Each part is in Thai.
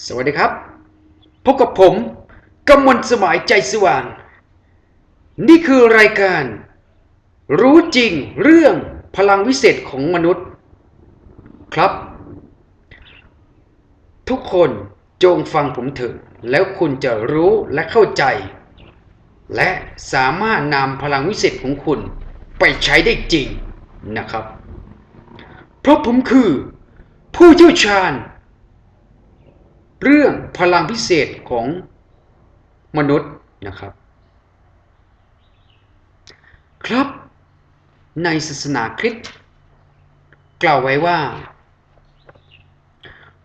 สวัสดีครับ พบกับผมกำมลสมายใจสว่าง นี่คือรายการ รู้จริงเรื่องพลังวิเศษของมนุษย์ ครับ ทุกคนจงฟังผมเถอะแล้วคุณจะรู้และเข้าใจ และสามารถนำพลังวิเศษของคุณไปใช้ได้จริงนะครับ เพราะผมคือผู้เชี่ยวชาญ เรื่องพลังพิเศษของมนุษย์นะครับ ครับ ในศาสนาคริสต์กล่าวไว้ว่า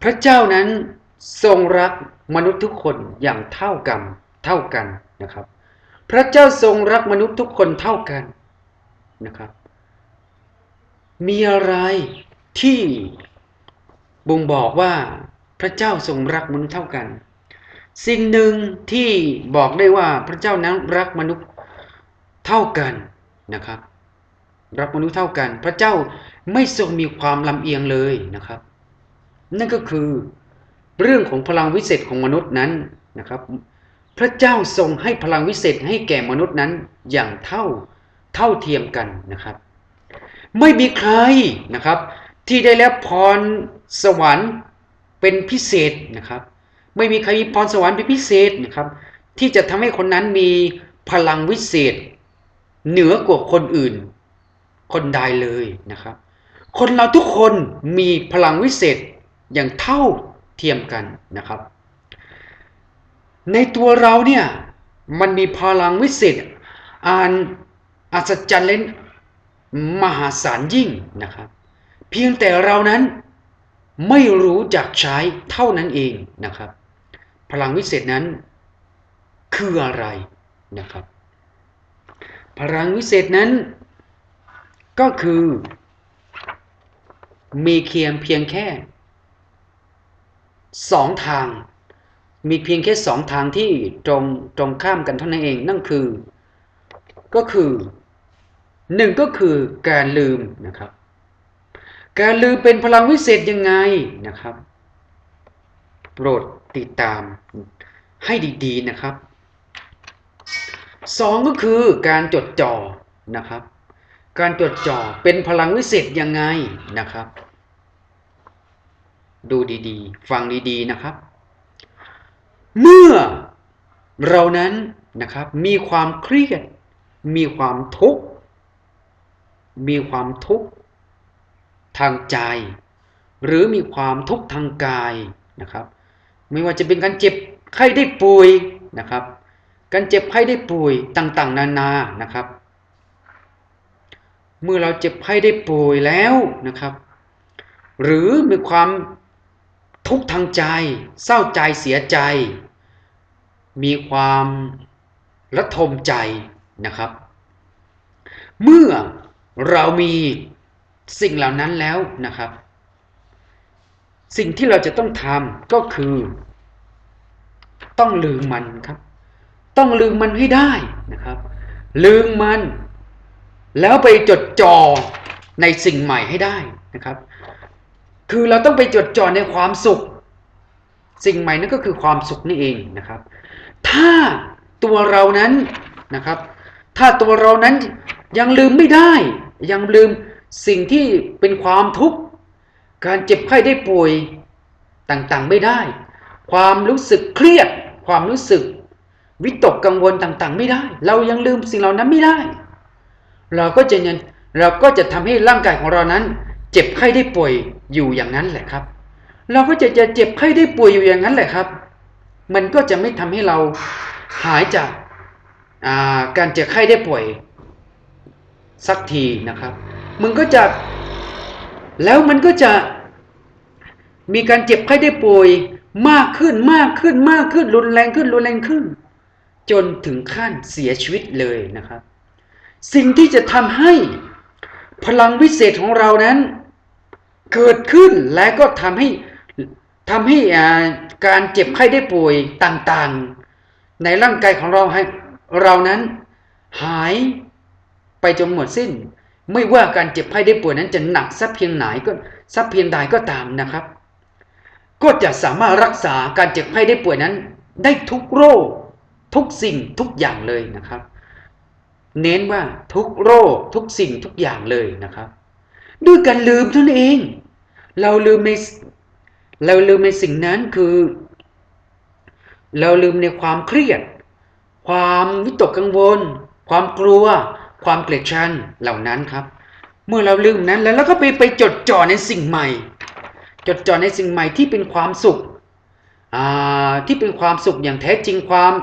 พระเจ้านั้นทรงรักมนุษย์ทุกคนอย่างเท่ากันเท่ากันนะครับ พระเจ้าทรงรักมนุษย์ทุกคนเท่ากันนะครับ มีอะไรที่บ่งบอกว่า พระเจ้าทรงรักมนุษย์เท่ากัน สิ่งหนึ่งที่บอกได้ว่าพระเจ้านั้นรักมนุษย์เท่ากันนะครับ รักมนุษย์เท่ากัน พระเจ้าไม่ทรงมีความลำเอียงเลยนะครับ นั่นก็คือเรื่องของพลังวิเศษของมนุษย์นั้นนะครับ พระเจ้าทรงให้พลังวิเศษให้แก่มนุษย์นั้นอย่างเท่าเท่าเทียมกันนะครับ ไม่มีใครนะครับ ที่ได้รับพรสวรรค์ เป็นพิเศษนะครับ ไม่มีใครมีพรสวรรค์เป็นพิเศษนะครับ ที่จะทำให้คนนั้นมีพลังวิเศษ เหนือกว่าคนอื่น คนใดเลยนะครับ คนเราทุกคนมีพลังวิเศษอย่างเท่าเทียมกันนะครับ ในตัวเราเนี่ยมันมีพลังวิเศษอ่านอัศจรรย์เล่นมหาศาลยิ่งนะครับ เพียงแต่เรานั้น ไม่รู้จักใช้เท่านั้นเองนะครับ พลังวิเศษนั้นคืออะไรนะครับ พลังวิเศษนั้นก็คือมีเคียงเพียงแค่สองทาง มีเพียงแค่สองทางที่ตรงตรงข้ามกันเท่านั้นเองนั่นคือ ก็คือหนึ่งก็คือการลืมนะครับ การลืมเป็นพลังวิเศษยังไงนะครับ โปรดติดตามให้ดีๆนะครับสองก็คือการจดจ่อนะครับ การจดจ่อเป็นพลังวิเศษยังไงนะครับ ดูดีๆ ฟังดีๆนะครับ เมื่อเรานั้นนะครับมีความเครียด มีความทุกข์มีความทุกข์ ทางใจ หรือมีความทุกข์ทางกายนะครับ ไม่ว่าจะเป็นการเจ็บไข้ได้ป่วยนะครับ การเจ็บไข้ได้ป่วยต่างๆ นานานะครับ เมื่อเราเจ็บไข้ได้ป่วยแล้วนะครับ หรือมีความทุกข์ทางใจ เศร้าใจเสียใจ มีความระทมใจนะครับ เมื่อเรามี สิ่งเหล่านั้นแล้วนะครับ สิ่งที่เราจะต้องทำก็คือ ต้องลืมมันครับ ต้องลืมมันให้ได้นะครับ ลืมมัน แล้วไปจดจ่อในสิ่งใหม่ให้ได้นะครับ คือเราต้องไปจดจ่อในความสุข สิ่งใหม่นั่นก็คือความสุขนี่เองนะครับ ถ้าตัวเรานั้นนะครับ ถ้าตัวเรานั้นยังลืมไม่ได้ ยังลืม สิ่งที่เป็นความทุกข์การเจ็บไข้ได้ป่วยต่างๆไม่ได้ ความรู้สึกเครียด ความรู้สึก วิตกกังวลต่างๆ ไม่ได้ เรายังลืมสิ่งเหล่านั้นไม่ได้ เราก็จะยังเราก็จะทำให้ร่างกายของเรานั้น เจ็บไข้ได้ป่วยอยู่อย่างนั้นแหละครับ เราก็จะจะเจ็บไข้ได้ป่วยอยู่อย่างนั้นแหละครับ มันก็จะไม่ทำให้เราหายจากาการเจ็บไข้ได้ป่วยสักทีนะครับ มันก็จะ แล้วมันก็จะมีการเจ็บไข้ได้ป่วยมากขึ้นมากขึ้นมากขึ้น รุนแรงขึ้นรุนแรงขึ้น จนถึงขั้นเสียชีวิตเลยนะครับ สิ่งที่จะทำให้พลังวิเศษของเรานั้น เกิดขึ้นและก็ทำให้ทำให้การเจ็บไข้ได้ป่วยต่างๆ ในร่างกายของเราให้เรานั้นหายไปจนหมดสิ้น ไม่ว่าการเจ็บไข้ได้ป่วยนั้นจะหนักสักเพียงไหนก็สักเพียงใดก็ตามนะครับ ก็จะสามารถรักษาการเจ็บไข้ได้ป่วยนั้น ได้ทุกโรค ทุกสิ่งทุกอย่างเลยนะครับ เน้นว่าทุกโรคทุกสิ่งทุกอย่างเลยนะครับ ด้วยการลืมท่านเอง เราลืมในเราลืมในสิ่งนั้นคือ เราลืมในความเครียด ความวิตกกังวล ความกลัว ความเกลียดชังเหล่านั้นครับ เมื่อเราลืมนั้นแล้วเราก็ไปไปจดจ่อในสิ่งใหม่ จดจ่อในสิ่งใหม่ที่เป็นความสุขที่เป็นความสุขอย่างแท้จริงความ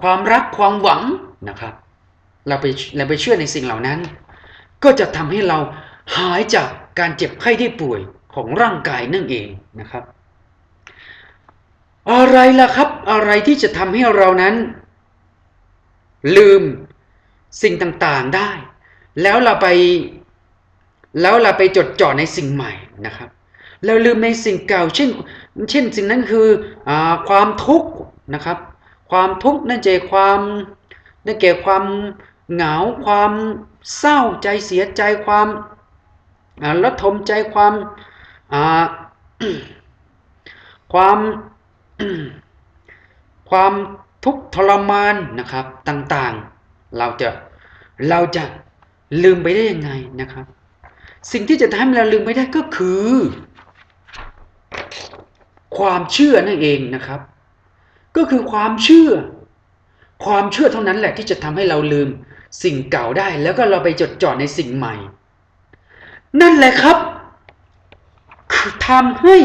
ความรักความหวังนะครับ เราไปเราไปเชื่อในสิ่งเหล่านั้น ก็จะทำให้เราหายจากการเจ็บไข้ได้ป่วยของร่างกายนั่นเองนะครับ อะไรล่ะครับ อะไรที่จะทำให้เรานั้น ลืมสิ่งต่างๆได้ แล้วเราไปแล้วเราไปจดจ่อในสิ่งใหม่นะครับเราลืมในสิ่งเก่า เช่น เช่นสิ่งนั้นคืออความทุกข์นะครับ ความทุกข์นั่นเจความนั่นแก่ความเหงาความเศร้าใจเสียใจความอ่าระทมใจความความ ความทุกข์ทรมานนะครับต่างๆ เราจะเราจะลืมไปได้ยังไงนะครับ สิ่งที่จะทำให้เราลืมไม่ได้ก็คือ ความเชื่อนั่นเองนะครับ ก็คือความเชื่อ ความเชื่อเท่านั้นแหละที่จะทำให้เราลืมสิ่งเก่าได้ แล้วก็เราไปจดจ่อในสิ่งใหม่ นั่นแหละครับ คือทำให้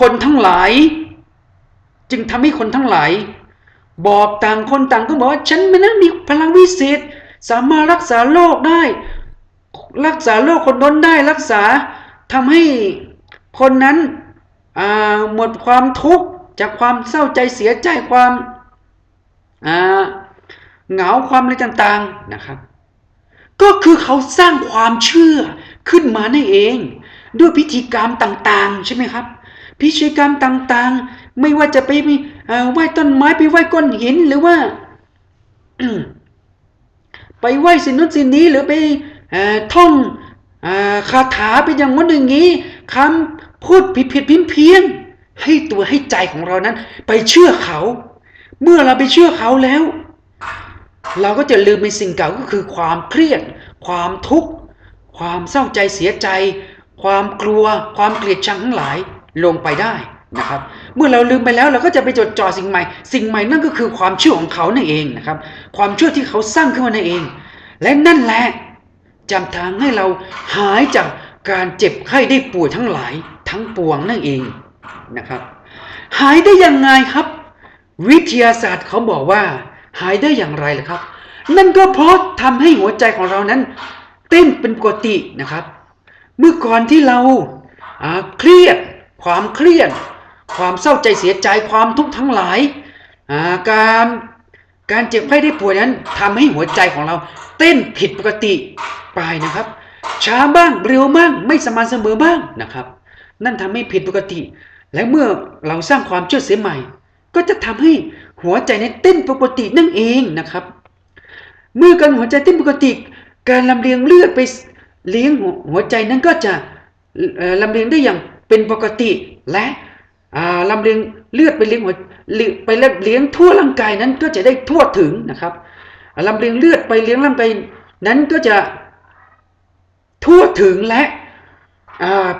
คนทั้งหลาย จึงทำให้คนทั้งหลาย บอกต่างคนต่างก็บอกว่าฉันม่นั้นมีพลังวิเศษ สามารถรักษาโรคได้ รักษาโรคคนน้นได้รักษาทำให้คนนั้นหมดความทุกข์จากความเศร้าใจเสียใจความเหงาความอะไรต่างๆนะครับ ก็คือเขาสร้างความเชื่อขึ้นมานั่นเอง ด้วยพิธีกรรมต่าง ๆ ใช่ไหมครับ พิธีกรรมต่างๆ ไม่ว่าจะไปไหว้ต้นไม้ไปไหว้ก้อนหินหรือว่า ไปไหว้สิ่งนู้นสิ่งนี้หรือไปอท่องคาถาเป็นอย่างนั้นอย่างนี้คำพูดผิดผิดเพี้ยนเพี้ยนให้ตัวให้ใจของเรานั้น ไปเชื่อเขา เมื่อเราไปเชื่อเขาแล้ว เราก็จะลืมในสิ่งเก่าก็คือความเครียด ความทุกข์ ความเศร้าใจเสียใจ ความกลัว ความเกลียดชังทั้งหลาย ลงไปได้นะครับเมื่อเราลืมไปแล้วเราก็จะไปจดจ่อสิ่งใหม่ สิ่งใหม่นั่นก็คือความเชื่อของเขานั่นเองนะครับความเชื่อที่เขาสร้างขึ้นมานั่นเอง และนั่นแหละจำทางให้เราหายจากการเจ็บไข้ได้ป่วยทั้งหลายทั้งปวงนั่นเองนะครับ หายได้ยังไงครับ วิทยาศาสตร์เขาบอกว่า หายได้อย่างไรล่ะครับ นั่นก็เพราะทำให้หัวใจของเรานั้น เต้นเป็นปกตินะครับ เมื่อก่อนที่เราเครียด ความเครียดความเศร้าใจเสียใจความทุกข์ทั้งหลายาการการเจ็บไข้ได้ป่วยนั้นทำให้หัวใจของเรา เต้นผิดปกติไปนะครับ ช้าบ้างเร็วบ้างไม่สม่ำเสมอบ้างนะครับ นั่นทำให้ผิดปกติ และเมื่อเราสร้างความเชื่อเสียใหม่ ก็จะทำให้หัวใจนั้นเต้นปกตินั่นเองนะครับ เมื่อการหัวใจเต้นปกติ การลำเลียงเลือดไปเลี้ยงหัวใจนั้นก็จะเอ่อลำเลียงได้อย่าง เป็นปกติและลำเลียงเลือดไปเลี้ยงหัวไปเลี้ยงทั่วร่างกายนั้นก็จะได้ทั่วถึงนะครับลำเลียงเลือดไปเลี้ยงร่างกายนั้นก็จะทั่วถึงและ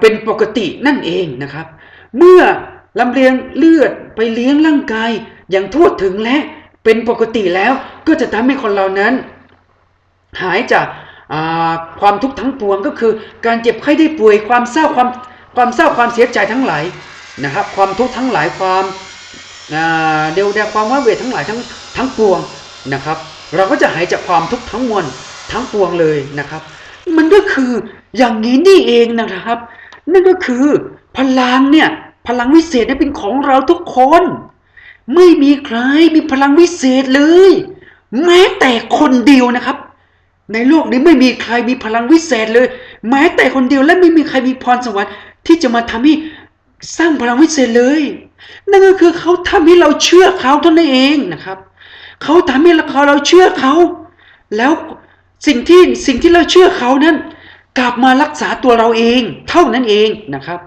เป็นปกตินั่นเองนะครับ เมื่อลำเลียงเลือดไปเลี้ยงร่างกายอย่างทั่วถึงและเป็นปกติแล้วก็จะทำให้คนเรานั้น หายจากความทุกข์ทั้งปวงก็คือ การเจ็บไข้ได้ป่วยความเศร้าความ ความเศร้าความเสียใจทั้งหลายนะครับ ความทุกข์ทั้งหลายความเดียวดายความว้าเวทั้งหลายทั้งทั้งปวงนะครับ เราก็จะหายจากความทุกข์ทั้งมวลทั้งปวงเลยนะครับ มันก็คืออย่างนี้นี่เองนะครับ นั่นก็คือพลังเนี่ยพลังวิเศษนี่เป็นของเราทุกคน ไม่มีใครมีพลังวิเศษเลย แม้แต่คนเดียวนะครับ ในโลกนี้ไม่มีใครมีพลังวิเศษเลย แม้แต่คนเดียวและไม่มีใครมีพรสวรรค์ ที่จะมาทำให้สร้างพลังวิเศษเลย นั่นก็คือเขาทำให้เราเชื่อเขาเท่านั้นเองนะครับเขาทำให้เราเราเชื่อเขา แล้วสิ่งที่สิ่งที่เราเชื่อเขานั้น กลับมารักษาตัวเราเอง เท่านั้นเองนะครับ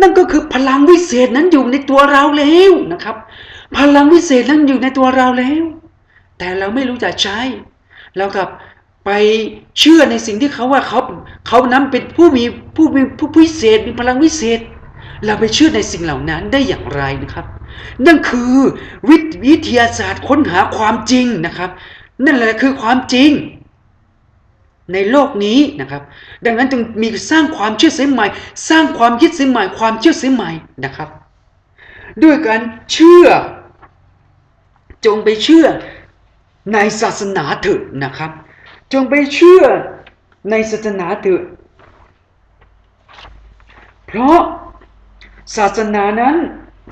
นั่นก็คือพลังวิเศษนั้นอยู่ในตัวเราแล้วนะครับ พลังวิเศษนั้นอยู่ในตัวเราแล้ว แต่เราไม่รู้จักใช้เรากับ ไปเชื่อในสิ่งที่เขาว่าเขาเขานั้นเป็นผู้มีผู้มีผู้พิเศษมีพลังวิเศษ เราไปเชื่อในสิ่งเหล่านั้นได้อย่างไรนะครับ นั่นคือวิทวิทยาศาสตร์ค้นหาความจริงนะครับ นั่นแหละคือความจริงในโลกนี้นะครับ ดังนั้นจึงมีสร้างความเชื่อเสียใหม่ สร้างความคิดเสียใหม่ ความเชื่อเสียใหม่นะครับ ด้วยการเชื่อ จงไปเชื่อในศาสนาเถอะนะครับ จงไปเชื่อในศาสนาเถอะเพราะศาสนานั้น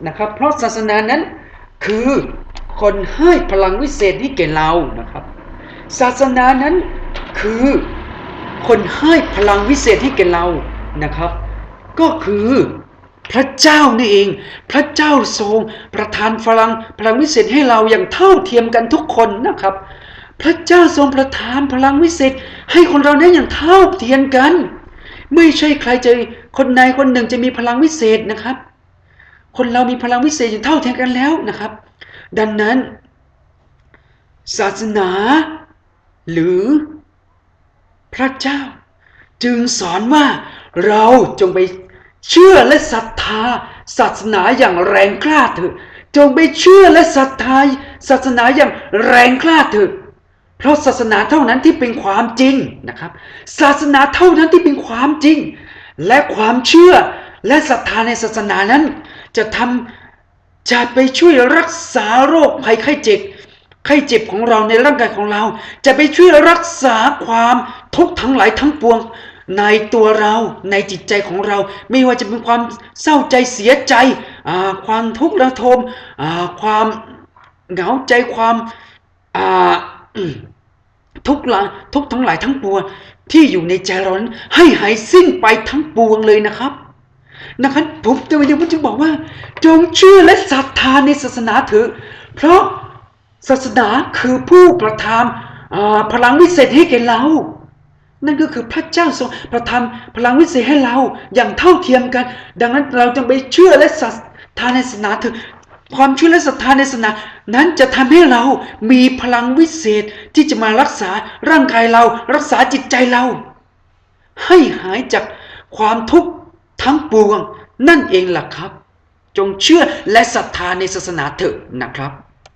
นะครับ เพราะศาสนานั้นคือคนให้พลังวิเศษให้แก่เรานะครับ ศาสนานั้นคือคนให้พลังวิเศษให้แก่เรานะครับ ก็คือพระเจ้านี่เอง พระเจ้าทรงประทานพลังพลังวิเศษให้เราอย่างเท่าเทียมกันทุกคนนะครับ พระเจ้าทรงประทานพลังวิเศษให้คนเรานั้อย่างเท่าเทียมกัน ไม่ใช่ใครจะคนใดคนหนึ่งจะมีพลังวิเศษนะครับ คนเรามีพลังวิเศษอย่างเท่าเทียมกันแล้วนะครับ ดังนั้น ศาสนา หรือพระเจ้า จึงสอนว่าเราจงไปเชื่อและศรัทธา ศาสนาอย่างแรงกล้าเถอะจงไปเชื่อและศรัทธาศาสนาอย่างแรงกล้าเถอะ เพราะศาสนาเท่านั้นที่เป็นความจริงนะครับ ศาสนาเท่านั้นที่เป็นความจริง และความเชื่อและศรัทธาในศาสนานั้น จะทำจะไปช่วยรักษาโรคภัยไข้เจ็บไข้เจ็บของเราในร่างกายของเรา จะไปช่วยรักษาความทุกข์ทั้งหลายทั้งปวงในตัวเราในจิตใจของเรา ไม่ว่าจะเป็นความเศร้าใจเสียใจความทุกข์ระทมความเหงาใจความ ทุกหลายทุกทั้งหลายทั้งปวงที่อยู่ในใจเรานั้นให้หายสิ้นไปทั้งปวงเลยนะครับนะครับผมจะยังจะบอกว่า จงเชื่อและศรัทธาในศาสนาเถอะเพราะศาสนาคือผู้ประทานพลังวิเศษให้แก่เรา นั่นก็คือพระเจ้าทรงประทานพลังวิเศษให้เราอย่างเท่าเทียมกัน ดังนั้นเราจงไปเชื่อและศรัทธาในศาสนาเถอะ ความเชื่อและศรัทธาในศาสนานั้นจะทำให้เรามีพลังวิเศษที่จะมารักษาร่างกายเรารักษาจิตใจเรา ให้หายจากความทุกข์ทั้งปวง นั่นเองล่ะครับ จงเชื่อและศรัทธาในศาสนาเถอะนะครับ